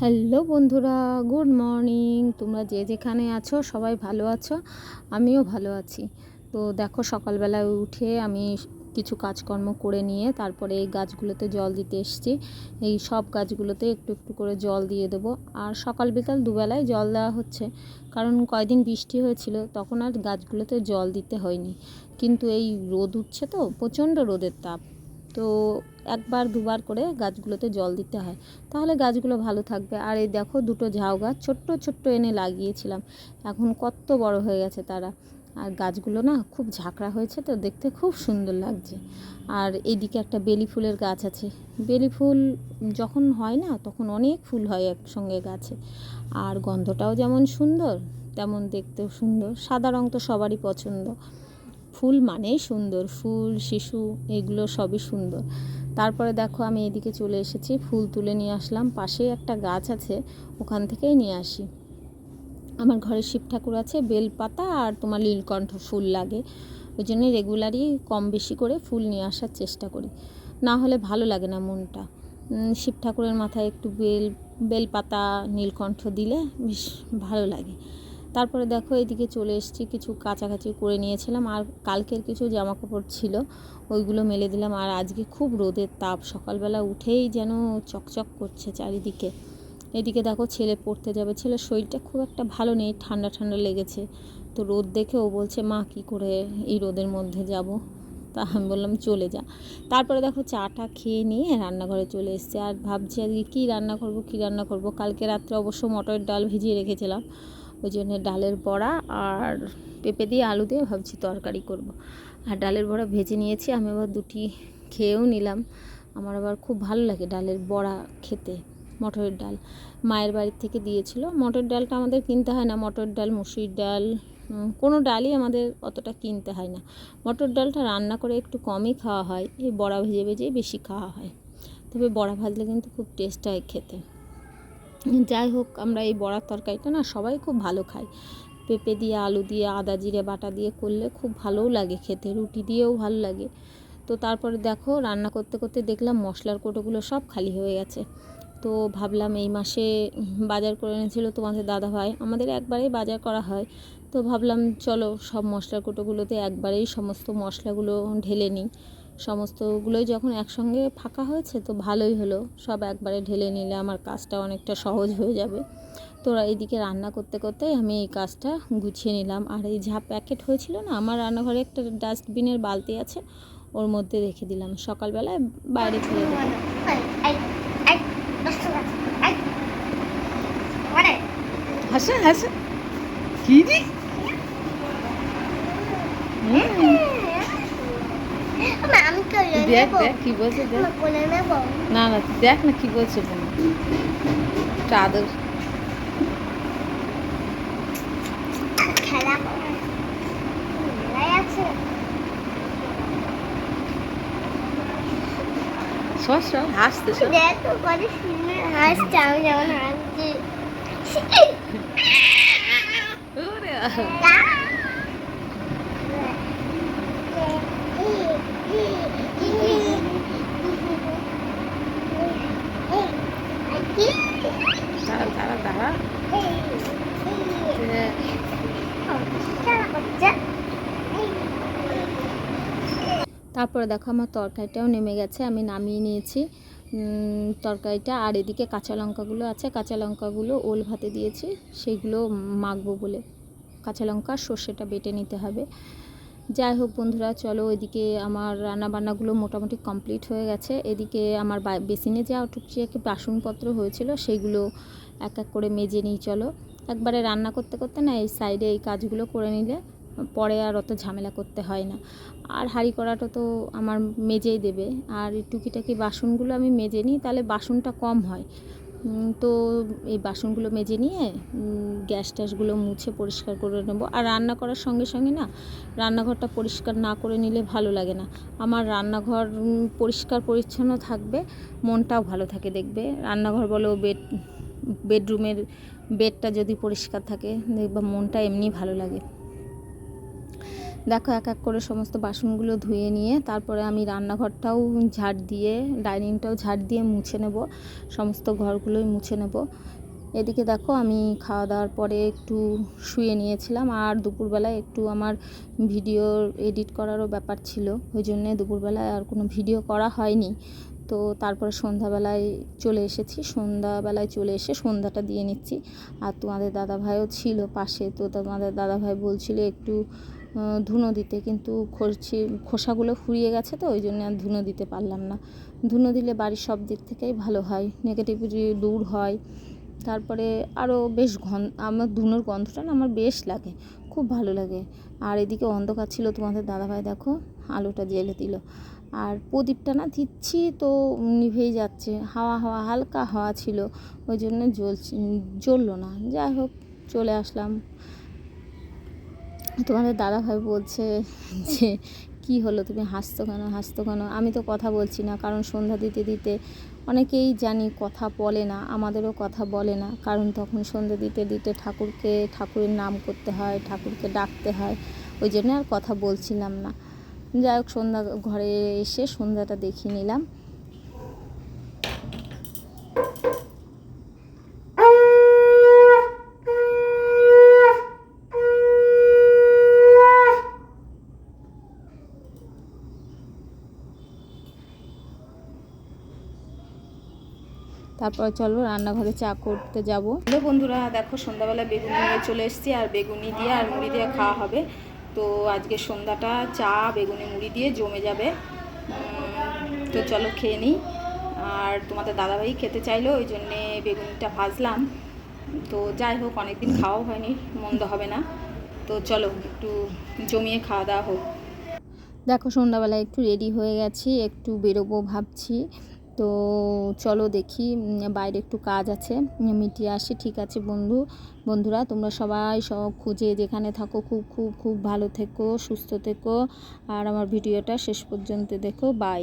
Hello বন্ধুরা, good morning. তোমরা যে যেখানে আছো, সবাই ভালো আছো? আমিও ভালো আছি। তো দেখো, সকালবেলায় উঠে আমি কিছু কাজকর্ম করে নিয়ে তারপরে এই গাছগুলোতে জল দিতে এসেছি। এই সব গাছগুলোতে একটু একটু করে জল দিয়ে দেবো। আর সকাল বিকাল দুবেলায় জল দেওয়া হচ্ছে। কারণ কয়দিন বৃষ্টি হয়েছিল, তখন আর গাছগুলোতে জল দিতে হয়নি। কিন্তু এই রোদ উঠছে তো, প্রচণ্ড রোদের তাপ। তো একবার দুবার করে গাছগুলোতে জল দিতে হয়। তাহলে গাছগুলো ভালো থাকবে। আর এই দেখো দুটো ঝাউ গাছ, ছোট্ট ছোট্ট এনে লাগিয়েছিলাম। এখন কত বড় হয়ে গেছে তারা। আর গাছগুলো না খুব ঝাঁকড়া হয়েছে তো দেখতে খুব সুন্দর লাগছে। আর এইদিকে একটা বেলি ফুলের গাছ আছে। বেলি ফুল যখন হয় না, তখন অনেক ফুল হয় একসঙ্গে গাছে। আর গন্ধটাও যেমন সুন্দর, তেমন দেখতেও সুন্দর। সাদা রং তো সবারই পছন্দ। ফুল মানেই সুন্দর, ফুল, শিশু, এগুলো সবই সুন্দর। তারপরে দেখো আমি এদিকে চলে এসেছি, ফুল তুলে নিয়ে আসলাম। পাশেই একটা গাছ আছে, ওখান থেকেই নিয়ে আসি। আমার ঘরে শিব ঠাকুর আছে, বেলপাতা আর তোমার নীলকণ্ঠ ফুল লাগে। ওই জন্য রেগুলারই কম বেশি করে ফুল নিয়ে আসার চেষ্টা করি। না হলে ভালো লাগে না মনটা। শিব ঠাকুরের মাথায় একটু বেল, বেলপাতা, নীলকণ্ঠ দিলে বেশ ভালো লাগে। তারপরে দেখো এদিকে চলে এসেছি, কিছু কাছাকাছি করে নিয়েছিলাম আর কালকের কিছু জামা কাপড় ছিল, ওইগুলো মেলে দিলাম। আর আজকে খুব রোদের তাপ, সকালবেলা উঠেই যেন চকচক করছে চারিদিকে। এদিকে দেখো ছেলে পড়তে যাবে, ছেলের শরীরটা খুব একটা ভালো নেই, ঠান্ডা ঠান্ডা লেগেছে। তো রোদ দেখে ও বলছে, মা, কী করে এই রোদের মধ্যে যাব? তা আমি বললাম, চলে যা। তারপরে দেখো চাটা খেয়ে নিয়ে রান্নাঘরে চলে এসছে। আর ভাবছি আজকে কী রান্না করব, কী রান্না করব? কালকে রাত্রে অবশ্য মটরের ডাল ভিজিয়ে রেখেছিলাম। ওই জন্য ডালের বড়া আর পেঁপে দিয়ে আলু দিয়ে ভাবছি তরকারি করব। আর ডালের বড়া ভেজে নিয়েছি, আমি আবার দুটি খেয়েও নিলাম। আমার আবার খুব ভালো লাগে ডালের বড়া খেতে, মটরের ডাল। মায়ের বাড়ির থেকে দিয়েছিল। মটর ডালটা আমাদের কিনতে হয় না মটর ডাল, মুসুরির ডাল কোনো ডালই আমাদের অতটা কিনতে হয় না। মটর ডালটা রান্না করে একটু কমই খাওয়া হয়, এই বড়া ভেজে ভেজেই বেশি খাওয়া হয়। তবে বড়া ভাজলে কিন্তু খুব টেস্ট হয় খেতে। যাই হোক, আমরা এই বড়ার তরকারিটা না সবাই খুব ভালো খাই। পেঁপে দিয়ে, আলু দিয়ে, আদা জিরে, বাটা দিয়ে করলে খুব ভালোও লাগে খেতে, রুটি দিয়েও ভালো লাগে। তো তারপরে দেখো, রান্না করতে করতে দেখলাম মশলার কোটোগুলো সব খালি হয়ে গেছে। তো ভাবলাম এই মাসে বাজার করে এনেছিল তোমাদের দাদা ভাই, আমাদের একবারেই বাজার করা হয়। তো ভাবলাম চলো সব মশলার কোটোগুলোতে একবারেই সমস্ত মশলাগুলো ঢেলে নিই। সমস্তগুলোই যখন একসঙ্গে ফাঁকা হয়েছে, তো ভালোই হলো। সব একবারে ঢেলে নিলে আমার কাজটা অনেকটা সহজ হয়ে যাবে। তোরা এইদিকে রান্না করতে করতে আমি এই কাজটা গুছিয়ে নিলাম। আর এই যা প্যাকেট হয়েছিল না, আমার রান্নাঘরে একটা ডাস্টবিনের বালতি আছে, ওর মধ্যে রেখে দিলাম। সকালবেলায় বাইরে ফেলে হাসে হাসে কি দি দেখ দেখ কি বলছে দেখ। না না দেখ না কি বলছে বোন। চাদর সস হাসতে দেখ কত সুন্দর হাসছে। আমি যেমন হাসছি ওরে দাঁড়া তারপরে দেখো আমার তরকারিটাও নেমে গেছে, আমি নামিয়ে নিয়েছি। তরকারিটা আর এদিকে কাঁচা লঙ্কাগুলো আছে, কাঁচা লঙ্কাগুলো ওল ভাতে দিয়েছি সেইগুলো মাখবো বলে। কাঁচা লঙ্কা সর্ষেটা বেটে নিতে হবে। যাই হোক বন্ধুরা, চলো এদিকে আমার রান্না বান্নাগুলো মোটামুটি কমপ্লিট হয়ে গেছে। এদিকে আমার বেসিনে যা টুকচিয়াকে বাসনপত্র হয়েছিল সেইগুলো এক এক করে মেজে নিই, চলো। একবারে রান্না করতে করতে না এই সাইডে এই কাজগুলো করে নিলে পরে আর অত ঝামেলা করতে হয় না। আর হাঁড়ি করাটা তো আমার মেজেই দেবে। আর টুকিটাকি বাসনগুলো আমি মেজে নিই, তাহলে বাসনটা কম হয়। তো এই বাসনগুলো মেজে নিয়ে গ্যাস ট্যাসগুলো মুছে পরিষ্কার করে নেব। আর রান্না করার সঙ্গে সঙ্গে না রান্নাঘরটা পরিষ্কার না করে নিলে ভালো লাগে না। আমার রান্নাঘর পরিষ্কার পরিচ্ছন্ন থাকবে, মনটাও ভালো থাকে দেখবে। রান্নাঘর বলো, বেড বেডরুমের বেডটা যদি পরিষ্কার থাকে, দেখবা মনটা এমনি ভালো লাগে। দেখো এক এক করে সমস্ত বাসনগুলো ধুয়ে নিয়ে, তারপরে আমি রান্নাঘরটাও ঝাড় দিয়ে, ডাইনিংটাও ঝাড় দিয়ে মুছে নেব। সমস্ত ঘরগুলোই মুছে নেব। এদিকে দেখো আমি খাওয়া দাওয়ার পরে একটু শুয়ে নিয়েছিলাম আর দুপুরবেলায় একটু আমার ভিডিও এডিট করারও ব্যাপার ছিল। ওই জন্যে দুপুরবেলায় আর কোনো ভিডিও করা হয়নি। তো তারপরে সন্ধ্যাবেলায় চলে এসেছি। সন্ধ্যাবেলায় চলে এসে সন্ধ্যাটা দিয়ে নিচ্ছি। আর তোমাদের দাদাভাইও ছিল পাশে। তো তোমাদের দাদাভাই বলছিল একটু ধুনো দিতে। কিন্তু খোসি খোসাগুলো ফুরিয়ে গেছে তো, ওই জন্য আর ধুনো দিতে পারলাম না। ধুনো দিলে বাড়ির সব দিক থেকেই ভালো হয়। নেগেটিভিটি দূর হয়। তারপরে আরও বেশ ঘন, আমার ধুনোর গন্ধটা না আমার বেশ লাগে, খুব ভালো লাগে। আর এদিকে অন্ধকার ছিল, তোমাদের দাদাভাই দেখো আলোটা জ্বেলে দিল। আর প্রদীপটা না দিচ্ছি তো নিভেই যাচ্ছে, হাওয়া হাওয়া, হালকা হাওয়া ছিল, ওই জন্য জ্বলছে, জ্বললো না। যাই হোক, চলে আসলাম। তোমাদের দাদাভাই বলছে যে কি হলো? তুমি হাসতো কেন? হাসতো কেন? আমি তো কথা বলছি না, কারণ সন্ধ্যা দিতে দিতে অনেকেই জানি কথা বলে না, আমাদেরও কথা বলে না, কারণ তখন সন্ধ্যা দিতে দিতে ঠাকুরকে, ঠাকুরের নাম করতে হয়, ঠাকুরকে ডাকতে হয়, ওই জন্য আর কথা বলছিলাম না। যাই হোক, সন্ধ্যা ঘরে এসে সন্ধ্যাটা দেখিয়ে নিলাম। তারপর চলো রান্নাঘরে চা করতে যাব। হ্যালো বন্ধুরা, দেখো সন্ধ্যাবেলা বেগুনি নিয়ে চলে এসেছি, আর বেগুনি দিয়ে আর মুড়ি দিয়ে খাওয়া হবে। তো আজকে সন্ধ্যাটা চা, বেগুনি, মুড়ি দিয়ে জমে যাবে। তো চলো খেয়ে নিই। আর তোমাদের দাদাভাই খেতে চাইলো, ওই জন্যে বেগুনিটা ভাজলাম। তো যাই হোক, অনেকদিন খাওয়াও হয়নি, মন্দ হবে না। তো চলো একটু জমিয়ে খাওয়া দাওয়া হোক। দেখো সন্ধ্যাবেলা একটু রেডি হয়ে গেছি, একটু বেরোবো ভাবছি। তো চলো দেখি বাইরে একটু কাজ আছে। মিটিয়ে আসি, ঠিক আছে বন্ধু। বন্ধুরা, তোমরা সবাই সব খুঁজে যেখানে থাকো, খুব খুব খুব ভালো থেকো, সুস্থ থেকো। আর আমার ভিডিওটা শেষ পর্যন্ত দেখো। বাই